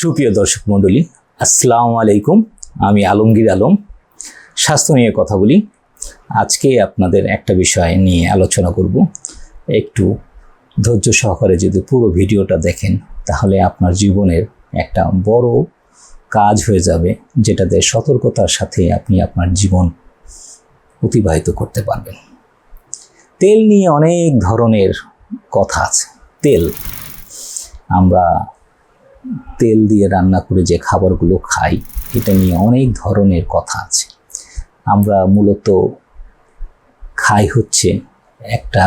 সুপ্রিয় দর্শক মণ্ডলী, আসসালামু আলাইকুম। আমি আলমগীর আলম। স্বাস্থ্য নিয়ে কথা বলি। আজকে আপনাদের একটা বিষয় নিয়ে আলোচনা করব। একটু ধৈর্য সহকারে যদি পুরো ভিডিওটা দেখেন, তাহলে আপনার জীবনের একটা বড় কাজ হয়ে যাবে, যেটাতে সতর্কতার সাথে আপনি আপনার জীবন অতিবাহিত করতে পারবেন। তেল নিয়ে অনেক ধরনের কথা আছে। তেল, আমরা তেল দিয়ে রান্না করে যে খাবারগুলো খাই, এটা নিয়ে অনেক ধরনের কথা আছে। আমরা মূলত খাই হচ্ছে একটা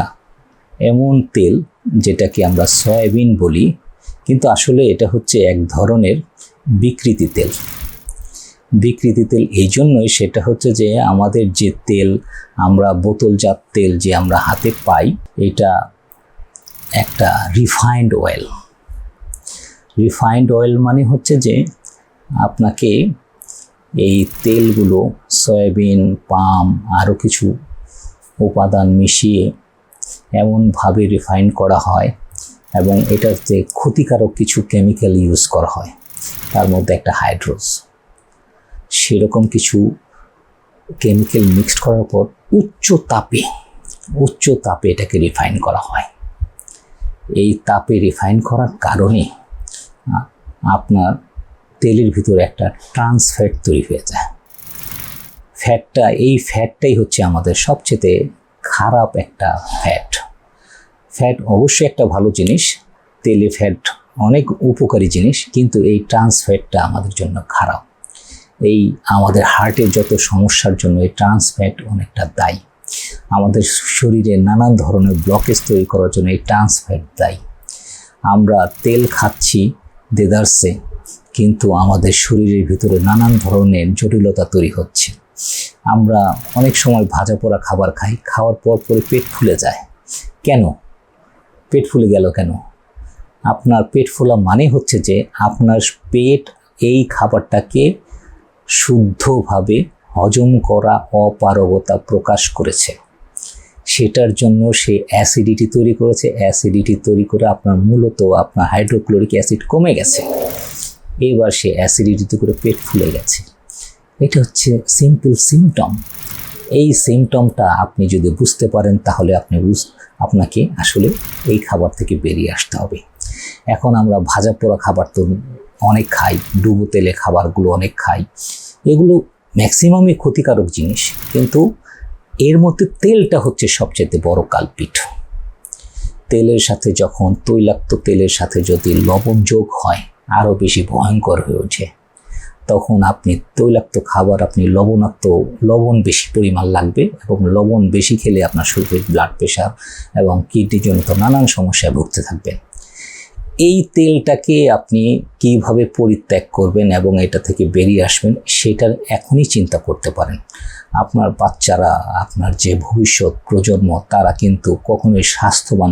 এমন তেল যেটাকে আমরা সয়াবিন বলি, কিন্তু আসলে এটা হচ্ছে এক ধরনের বিকৃতি তেল। বিকৃতি তেল এই জন্যই সেটা হচ্ছে যে আমাদের যে তেল, আমরা বোতলজাত তেল যে আমরা হাতে পাই, এটা একটা রিফাইন্ড অয়েল রিফাইন্ড অয়েল মানে হচ্ছে যে আপনাকে এই তেলগুলো সয়াবিন, পাম আরও কিছু উপাদান মিশিয়ে এমনভাবে রিফাইন করা হয় এবং এটাতে ক্ষতিকারক কিছু কেমিক্যাল ইউজ করা হয়। তার মধ্যে একটা হাইড্রোস সেরকম কিছু কেমিক্যাল মিক্সড করার পর উচ্চ তাপে উচ্চ তাপে এটাকে রিফাইন করা হয়। এই তাপে রিফাইন করার কারণে আপনার তেলের ভিতরে একটা ট্রান্স ফ্যাট তৈরি হয়ে যায়। ফ্যাটটা এই ফ্যাটটাই হচ্ছে আমাদের সবচেয়ে খারাপ একটা ফ্যাট ফ্যাট অবশ্যই একটা ভালো জিনিস, তেলে ফ্যাট অনেক উপকারী জিনিস, কিন্তু এই ট্রান্স ফ্যাটটা আমাদের জন্য খারাপ। এই আমাদের হার্টের যত সমস্যার জন্য এই ট্রান্স ফ্যাট অনেকটা দায়ী। আমাদের শরীরে নানান ধরনের ব্লকেজ তৈরি করার জন্য এই ট্রান্স ফ্যাট দায়ী। আমরা তেল খাচ্ছি দেদারসে কিন্তু আমাদের শরীরের ভিতরে নানান ধরনের জটিলতা তৈরি হচ্ছে। আমরা অনেক সময় ভাজা পোড়া খাবার খাই, খাওয়ার পর পরে পেট ফুলে যায়। কেন? পেট ফুলে গেল কেন? আপনার পেট ফোলা মানে হচ্ছে যে আপনার পেট এই খাবারটাকে শুদ্ধভাবে হজম করা অপারগতা প্রকাশ করেছে। সেটার জন্য সে অ্যাসিডিটি তৈরি করেছে। অ্যাসিডিটি তৈরি করে আপনার মূলত আপনার হাইড্রোক্লোরিক অ্যাসিড কমে গেছে। এবার সে অ্যাসিডিটি করে পেট ফুলে গেছে। এটা হচ্ছে সিম্পল সিমটম এই সিমটমটা আপনি যদি বুঝতে পারেন, তাহলে আপনি বুঝ আপনাকে আসলে এই খাবার থেকে বেরিয়ে আসতে হবে। এখন আমরা ভাজা পোড়া খাবার তো অনেক খাই, ডুবো তেলে খাবারগুলো অনেক খাই। এগুলো ম্যাক্সিমামই ক্ষতিকারক জিনিস। কিন্তু এর মধ্যে তেলটা হচ্ছে সবচেয়ে বড় কালপিট তেলের সাথে যখন তৈলাক্ত তেলের সাথে যদি লবণ যোগ হয়, আরও বেশি ভয়ঙ্কর হয়ে ওঠে, তখন আপনি তৈলাক্ত খাবার, আপনি লবণাক্ত, লবণ বেশি পরিমাণ লাগবে এবং লবণ বেশি খেলে আপনার শরীরের ব্লাড প্রেশার এবং কিডনিজনিত নানান সমস্যায় ভুগতে থাকবেন। এই তেলটাকে আপনি কীভাবে পরিত্যাগ করবেন এবং এটা থেকে বেরিয়ে আসবেন, সেটার এখনই চিন্তা করতে পারেন। আপনার বাচ্চারা, আপনার যে ভবিষ্যৎ প্রজন্ম, তারা কিন্তু কখনোই স্বাস্থ্যবান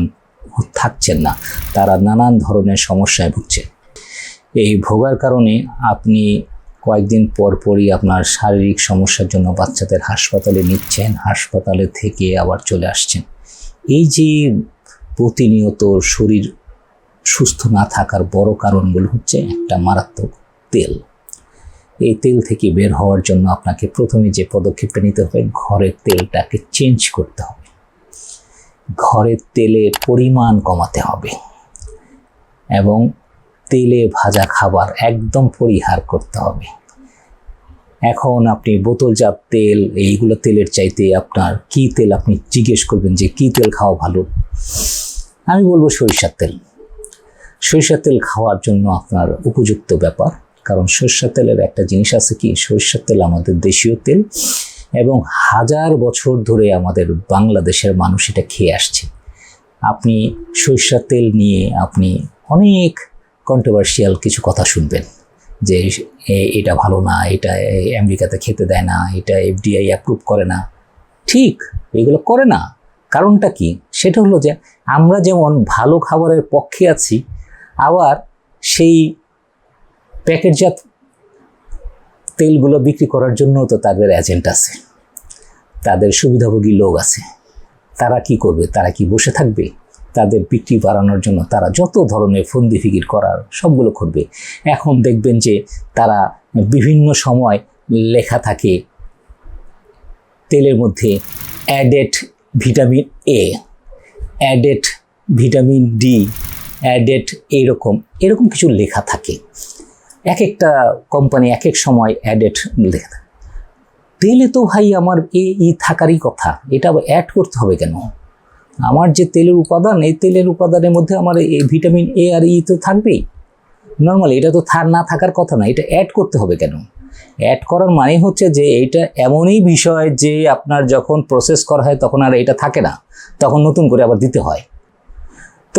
থাকছেন না। তারা নানান ধরনের সমস্যায় ভুগছে। এই ভোগার কারণে আপনি কয়েকদিন পর পরই আপনার শারীরিক সমস্যার জন্য বাচ্চাদের হাসপাতালে নিচ্ছেন, হাসপাতালে থেকে আবার চলে আসছেন। এই যে প্রতিনিয়ত শরীর সুস্থ না থাকার বড় কারণগুলো হচ্ছে একটা মারাত্মক তেল। এই তেল থেকে বের হওয়ার জন্য আপনাকে প্রথমে যে পদক্ষেপটা নিতে হবে, ঘরের তেলটাকে চেঞ্জ করতে হবে। ঘরের তেলের পরিমাণ কমাতে হবে এবং তেলে ভাজা খাবার একদম পরিহার করতে হবে। এখন আপনি বোতলজাত তেল, এইগুলো তেলের চাইতে আপনার কি তেল আপনি জিজ্ঞেস করবেন যে কি তেল খাওয়া ভালো? আমি বলব সরিষার তেল। সরিষার তেল খাওয়ার জন্য আপনার উপযুক্ত ব্যাপার। কারণ সরিষার তেলের একটা জিনিস আছে কি সরিষার তেল আমাদের দেশীয় তেল এবং হাজার বছর ধরে আমাদের বাংলাদেশের মানুষ এটা খেয়ে আসছে। আপনি সরিষার তেল নিয়ে আপনি অনেক কন্ট্রোভার্সিয়াল কিছু কথা শুনবেন যে এটা ভালো না, এটা আমেরিকাতে খেতে দেয় না, এটা এফডিআই অ্যাপ্রুভ করে না। ঠিক, এগুলো করে না। কারণটা কি? সেটা হলো যে, আমরা যেমন ভালো খাবারের পক্ষে আছি আবার সেই প্যাকেটজাত তেলগুলো বিক্রি করার জন্য তো তাদের এজেন্ট আছে। তাদের সুবিধাভোগী লোক আছে। তারা কি করবে? তারা কি বসে থাকবে? তাদের বিক্রি বাড়ানোর জন্য তারা যত ধরনের ফন্দি ফিকির করার সবগুলো করবে। এখন দেখবেন যে তারা বিভিন্ন সময় লেখা থাকে তেলের মধ্যে added vitamin A added vitamin D added এইরকম, এরকম কিছু লেখা থাকে। এক একটা কোম্পানি এক এক সময় অ্যাডেড লেখা তেলে তো ভাই আমার এ ই থাকারই কথা, এটা আবার অ্যাড করতে হবে কেন? আমার যে তেলের উপাদান, এই তেলের উপাদানের মধ্যে আমার এই ভিটামিন এ আর ই তো থাকবেই। নর্মালি এটা তো থার, না থাকার কথা না, এটা অ্যাড করতে হবে কেন? অ্যাড করার মানে হচ্ছে যে এইটা এমনই বিষয় যে আপনার যখন প্রসেস করা হয় তখন আর এটা থাকে না, তখন নতুন করে আবার দিতে হয়।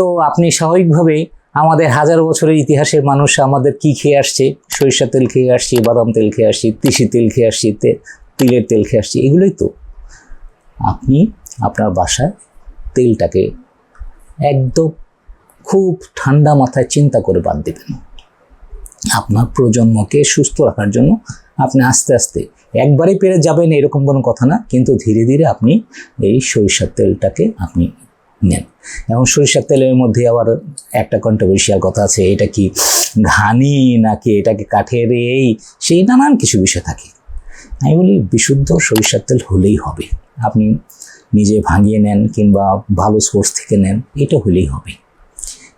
তো আপনি স্বাভাবিকভাবেই আমাদের হাজার বছরের ইতিহাসের মানুষ আমাদের কি খেয়ে আসছে? সরিষার তেল খেয়ে আসছি, বাদাম তেল খেয়ে আসছি তিসি তেল খেয়ে আসছি তিলের তেল খেয়ে আসছি, এগুলোই তো। আপনি আপনার বাসায় তেলটাকে একদম খুব ঠান্ডা মাথায় চিন্তা করে বাদ দেবেন। আপনার প্রজন্মকে সুস্থ রাখার জন্য আপনি আস্তে আস্তে একবারেই পেরে যাবেন এরকম কোনো কথা না, কিন্তু ধীরে ধীরে আপনি এই সরিষার তেলটাকে আপনি নেন। এবং সরিষার তেলের মধ্যে আবার একটা কন্ট্রোভার্সিয়াল কথা আছে, এটা কি ঘানি নাকি এটাকে কাঠের এই, সেই নানান কিছু বিষয় থাকে। আমি বলি বিশুদ্ধ সরিষার তেল হলেই হবে। আপনি নিজে ভাঙিয়ে নেন কিংবা ভালো সোর্স থেকে নেন, এটা হলেই হবে।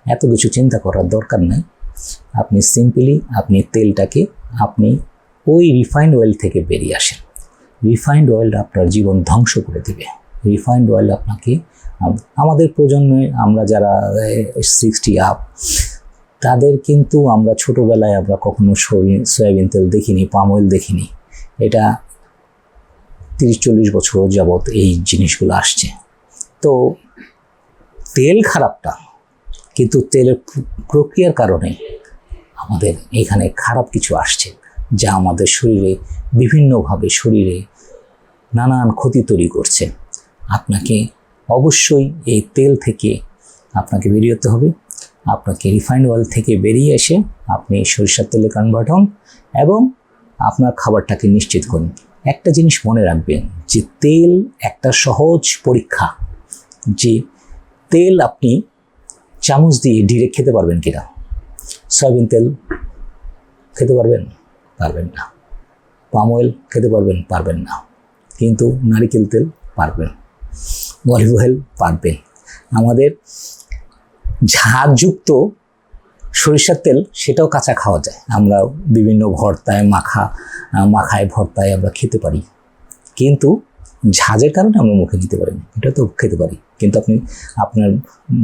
এত কিছু চিন্তা করার দরকার নেই। আপনি সিম্পলি আপনি তেলটাকে আপনি ওই রিফাইন্ড অয়েল থেকে বেরিয়ে আসেন। রিফাইন্ড অয়েল আপনার জীবন ধ্বংস করে দেবে। রিফাইন্ড অয়েল আপনাকে আমাদের প্রজন্মে আমরা যারা সিক্সটি আপ তাদের কিন্তু আমরা ছোটোবেলায় আমরা কখনো সয়াবিন সয়াবিন তেল দেখিনি, পাম অয়েল দেখিনি। এটা তিরিশ, চল্লিশ বছর যাবৎ এই জিনিসগুলো আসছে। তো তেল খারাপটা, কিন্তু তেলের প্রক্রিয়ার কারণে আমাদের এখানে খারাপ কিছু আসছে, যা আমাদের শরীরে বিভিন্নভাবে শরীরে নানান ক্ষতি তৈরি করছে। আপনাকে অবশ্যই এই তেল থেকে আপনাকে বেরিয়ে হবে। আপনাকে রিফাইন্ড অয়েল থেকে বেরিয়ে এসে আপনি সরিষার তেলে কনভার্ট হন এবং আপনার খাবারটাকে নিশ্চিত করুন। একটা জিনিস মনে রাখবেন যে তেল একটা সহজ পরীক্ষা যে তেল আপনি চামচ দিয়ে ডিরেক্ট খেতে পারবেন কিনা। সয়াবিন তেল খেতে পারবেন? পারবেন না। পাম অয়েল খেতে পারবেন? পারবেন না। কিন্তু নারিকেল তেল পারবেন। অয়েল পারবেন আমাদের ঝাঁঝযুক্ত সরিষার তেল, সেটাও কাঁচা খাওয়া যায়। আমরা বিভিন্ন ভর্তায় মাখা মাখায় ভর্তায় আমরা খেতে পারি। কিন্তু ঝাঁজের কারণে আমরা মুখে নিতে পারি না। এটা তো খেতে পারি। কিন্তু আপনি, আপনার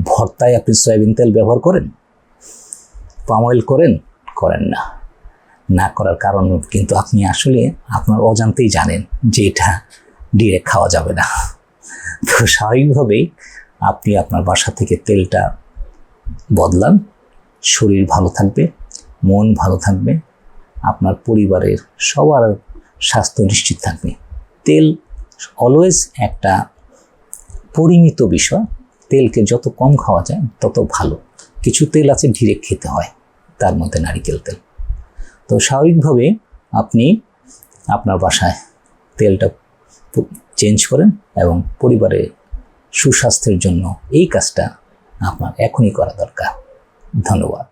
ভর্তায় আপনি সয়াবিন তেল ব্যবহার করেন? পাম অয়েল করেন? করেন না। না করার কারণ কিন্তু আপনি আসলে আপনার অজান্তেই জানেন যে এটা ডিরেক্ট খাওয়া যাবে না। তো স্বাভাবিকভাবেই আপনি আপনার বাসা থেকে তেলটা বদলান, শরীর ভালো থাকবে, মন ভালো থাকবে, আপনার পরিবারের সবার স্বাস্থ্য নিশ্চিত থাকবে। তেল অলওয়েজ একটা পরিমিত বিষয়। তেলকে যত কম খাওয়া যায়, তত ভালো। কিছু তেল আছে ডিরেক্ট খেতে হয়, তার মধ্যে নারিকেল তেল। তো স্বাভাবিকভাবে আপনি আপনার বাসায় তেলটা চেঞ্জ করেন এবং পরিবারে সুস্বাস্থ্যের জন্য এই কাজটা আপনার এখনই করা দরকার। ধন্যবাদ।